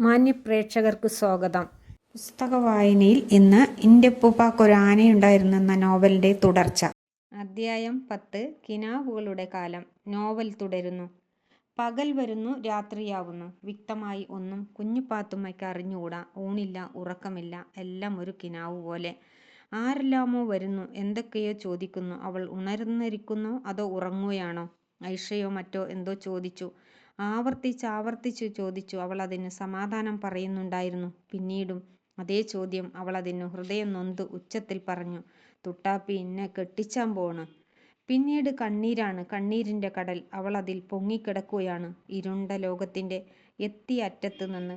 മാന്യപ്രേക്ഷകർക്ക് സ്വാഗതം. പുസ്തക വായനയിൽ ഇന്ന് എന്റെ ഉപ്പുപ്പാക്കൊരു ആനയുണ്ടായിരുന്നു എന്ന നോവലിന്റെ തുടർച്ച. അധ്യായം പത്ത് കിനാവുകളുടെ കാലം. നോവൽ തുടരുന്നു. പകൽ വരുന്നു രാത്രിയാവുന്നു. വ്യക്തമായി ഒന്നും കുഞ്ഞുപാത്തുമ്മയ്ക്ക് അറിഞ്ഞുകൂടാ. ഊണില്ല ഉറക്കമില്ല. എല്ലാം ഒരു കിനാവ് പോലെ. ആരെല്ലാമോ വരുന്നു. എന്തൊക്കെയോ ചോദിക്കുന്നു. അവൾ ഉണർന്നിരിക്കുന്നോ. അതോ ഉറങ്ങുകയാണോ? ഐഷയോ മറ്റോ എന്തോ ചോദിച്ചു. ആവർത്തിച്ചാവർത്തിച്ചു ചോദിച്ചു അവൾ അതിന് സമാധാനം പറയുന്നുണ്ടായിരുന്നു? പിന്നീടും അതേ ചോദ്യം അവൾ അതിന് ഹൃദയം നൊന്ത് ഉച്ചത്തിൽ പറഞ്ഞു തുട്ടാപ്പി എന്നെ കെട്ടിച്ചാൻ പോണ്. പിന്നീട് കണ്ണീരാണ് കണ്ണീരിന്റെ കടൽ അവൾ അതിൽ പൊങ്ങിക്കിടക്കുകയാണ്. ഇരുണ്ട ലോകത്തിന്റെ എത്തി അറ്റത്ത് നിന്ന്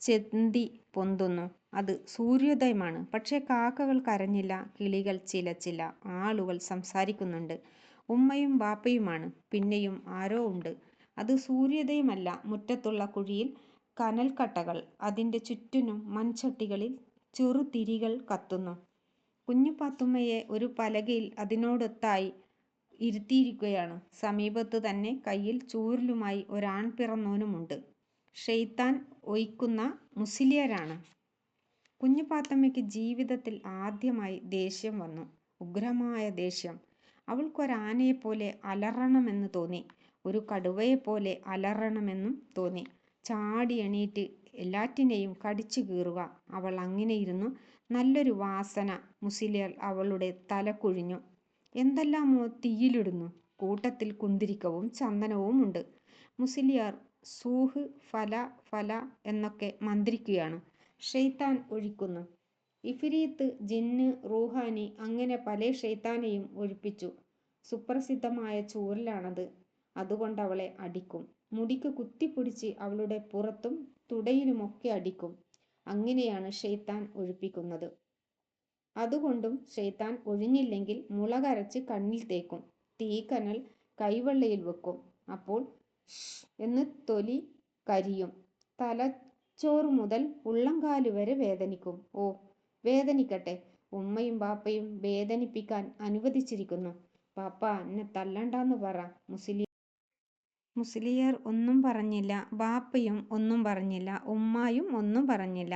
ചെന്തി പൊന്തുന്നു. അത് സൂര്യോദയമാണ് പക്ഷേ കാക്കകൾ കരഞ്ഞില്ല കിളികൾ ചിലച്ചില്ല ആളുകൾ സംസാരിക്കുന്നുണ്ട്. ഉമ്മയും ബാപ്പയുമാണ് പിന്നെയും ആരോ ഉണ്ട്. അത് സൂര്യോദയമല്ല മുറ്റത്തുള്ള കുഴിയിൽ കനൽക്കട്ടകൾ. അതിന്റെ ചുറ്റിനും മൺചട്ടികളിൽ ചെറുതിരികൾ കത്തുന്നു. കുഞ്ഞുപാത്തുമ്മയെ ഒരു പലകയിൽ അതിനോടൊത്തായി ഇരുത്തിയിരിക്കുകയാണ്. സമീപത്ത് തന്നെ കയ്യിൽ ചൂരലുമായി ഒരാൺ പിറന്നോനുമുണ്ട് ഷെയ്ത്താൻ ഒയ്ക്കുന്ന മുസ്ലിയരാണ്. കുഞ്ഞുപാത്തമ്മയ്ക്ക് ജീവിതത്തിൽ ആദ്യമായി ദേഷ്യം വന്നു. ഉഗ്രമായ ദേഷ്യം. അവൾക്കൊരാനയെപ്പോലെ അലറണമെന്ന് തോന്നി. ഒരു കടുവയെപ്പോലെ അലറണമെന്നും തോന്നി. ചാടി എണീറ്റ് എല്ലാറ്റിനെയും കടിച്ചു കീറുക. അവൾ അങ്ങനെ ഇരുന്നു നല്ലൊരു വാസന മുസിലിയർ അവളുടെ തല കുഴിഞ്ഞു. എന്തെല്ലാമോ തീയിലിടുന്നു. കൂട്ടത്തിൽ കുന്തിരിക്കവും ചന്ദനവും ഉണ്ട്. മുസിലിയാർ സൂഹ് ഫല ഫല എന്നൊക്കെ മന്ത്രിക്കുകയാണ്. ഷെയ്ത്താൻ ഒഴിക്കുന്നു. ഇഫിരീത്ത് ജിന്ന് റൂഹാനി അങ്ങനെ പല ഷെയ്ത്താനെയും ഒഴിപ്പിച്ചു. സുപ്രസിദ്ധമായ ചൂരലാണത്. അതുകൊണ്ടവളെ അടിക്കും. മുടിക്ക് കുത്തിപ്പിടിച്ച് അവളുടെ പുറത്തും തുടയിലുമൊക്കെ അടിക്കും. അങ്ങനെയാണ് ഷെയ്ത്താൻ ഒഴിപ്പിക്കുന്നത്. അതുകൊണ്ടും ഷെയ്ത്താൻ ഒഴിഞ്ഞില്ലെങ്കിൽ മുളകരച്ച് കണ്ണിൽ തേക്കും. തീക്കനൽ കൈവെള്ളയിൽ വെക്കും. അപ്പോൾ എന്ന് തൊലി കരിയും. തലച്ചോറ് മുതൽ ഉള്ളംകാൽ വരെ വേദനിക്കും. ഓ വേദനിക്കട്ടെ. ഉമ്മയും ബാപ്പയും വേദനിപ്പിക്കാൻ അനുവദിച്ചിരിക്കുന്നു. പാപ്പ എന്നെ തല്ലണ്ടാന്ന് പറ മുസ്ലിം മുസ്ലിയർ ഒന്നും പറഞ്ഞില്ല ബാപ്പയും ഒന്നും പറഞ്ഞില്ല ഉമ്മായും ഒന്നും പറഞ്ഞില്ല.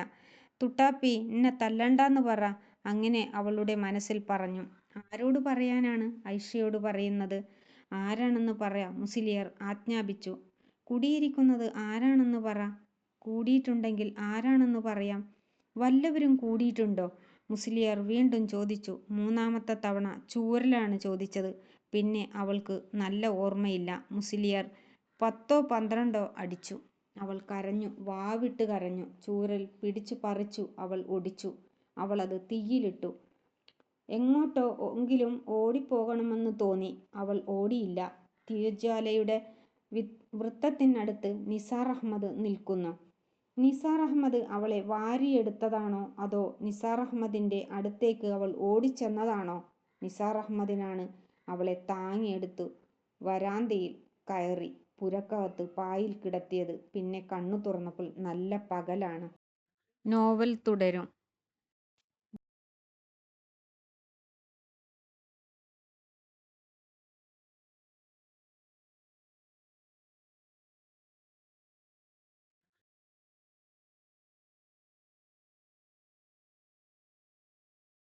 തുട്ടാപ്പി എന്നെ തല്ലണ്ടാന്ന് പറ അങ്ങനെ അവളുടെ മനസ്സിൽ പറഞ്ഞു. ആരോട് പറയാനാണ്? ഐഷയോട് പറയുന്നത്. ആരാണെന്ന് പറ" മുസ്ലിയർ ആജ്ഞാപിച്ചു. കുടിയിരിക്കുന്നത് ആരാണെന്ന് പറ. കൂടിയിട്ടുണ്ടെങ്കിൽ ആരാണെന്ന് പറയാം. വല്ലവരും കൂടിയിട്ടുണ്ടോ? മുസ്ലിയർ വീണ്ടും ചോദിച്ചു. മൂന്നാമത്തെ തവണ ചൂരലാണ് ചോദിച്ചത്. പിന്നെ അവൾക്ക് നല്ല ഓർമ്മയില്ല. മുസ്ലിയർ പത്തോ പന്ത്രണ്ടോ അടിച്ചു. അവൾ കരഞ്ഞു വാവിട്ട് കരഞ്ഞു ചൂരൽ പിടിച്ചു പറിച്ചു അവൾ ഒടിച്ചു അവൾ അത് തീയിലിട്ടു. എങ്ങോട്ടോ എങ്കിലും ഓടിപ്പോകണമെന്ന് തോന്നി. അവൾ ഓടിയില്ല. തീജ്വാലയുടെ വൃത്തത്തിനടുത്ത് നിസാർ അഹമ്മദ് നിൽക്കുന്നു. നിസാർ അഹമ്മദ് അവളെ വാരിയെടുത്തതാണോ? അതോ നിസാർ അഹമ്മദിന്റെ അടുത്തേക്ക് അവൾ ഓടിച്ചെന്നതാണോ? നിസാർ അഹമ്മദിനാണ് അവളെ താങ്ങിയെടുത്തു വരാന്തയിൽ കയറി. പുരക്കകത്ത് പായിൽ കിടത്തിയത്. പിന്നെ കണ്ണു തുറന്നപ്പോൾ നല്ല പകലാണ്. നോവൽ തുടരും.